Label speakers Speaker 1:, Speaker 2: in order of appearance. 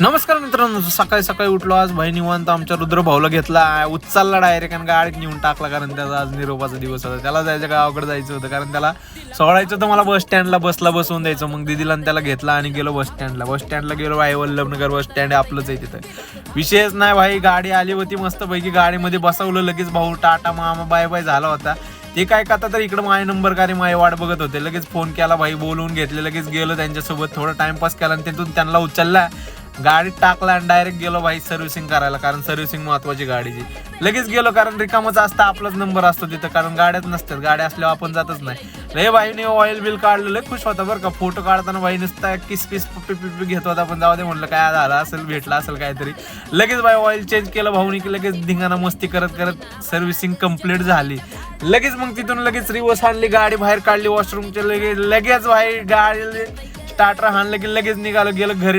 Speaker 1: नमस्कार मित्रांनो सकाळी सकाळी उठलो आज. भाई निवांत आमच्या रुद्र भाऊला घेतला. उचलला डायरेक्ट आणि गाडीत नेऊन टाकला कारण त्याचा आज निरोपाचा दिवस होता. त्याला जायचं गावाकडे जायचं होतं कारण त्याला सोडायचं होतं. मला बस स्टँडला बसला बसवून द्यायचं. मग दिदीला आणि त्याला घेतला आणि गेलो बस स्टँडला बस स्टँडला गेलो आई वल्लभनगर बस स्टँड आपलंच आहे तिथं. विशेष नाही भाई गाडी आली होती मस्त पैकी गाडीमध्ये बसवलं लगेच भाऊ टाटा मामा बाय बाय झाला होता. ते काय करता तर इकडं माय नंबर कार्य माय वाट बघत होते. लगेच फोन केला भाई बोलवून घेतले. लगेच गेलो त्यांच्यासोबत थोडं टाइमपास केला आणि तिथून त्यांना उचलला. गाडीत टाकला आणि डायरेक्ट गेलो भाई सर्व्हिसिंग करायला कारण सर्व्हिसिंग महत्वाची गाडीची लगेच गेलो कारण रिकामच असतं आपलाच नंबर असतो तिथं कारण गाड्याच नसतात गाड्या असल्यावर आपण जातच नाही. रे भाईने ऑइल बिल काढलं लय खुश होता बरं का फोटो काढताना भाई नुसता किस पिस पप्पी पिप्पी घेत होता पण जाऊ दे म्हटलं काय झालं असेल भेटलं असेल काहीतरी. लगेच भाई ऑइल चेंज केलं भाऊनी की लगेच धिंगाणा मस्ती करत करत सर्व्हिसिंग कंप्लीट झाली. लगेच मग तिथून लगेच रिवर्स आणली गाडी बाहेर काढली वॉशरूमच्या लगेच लगेच भाई गाडी स्टार्टर हाणलं की लगेच निघालो गेलं घरी.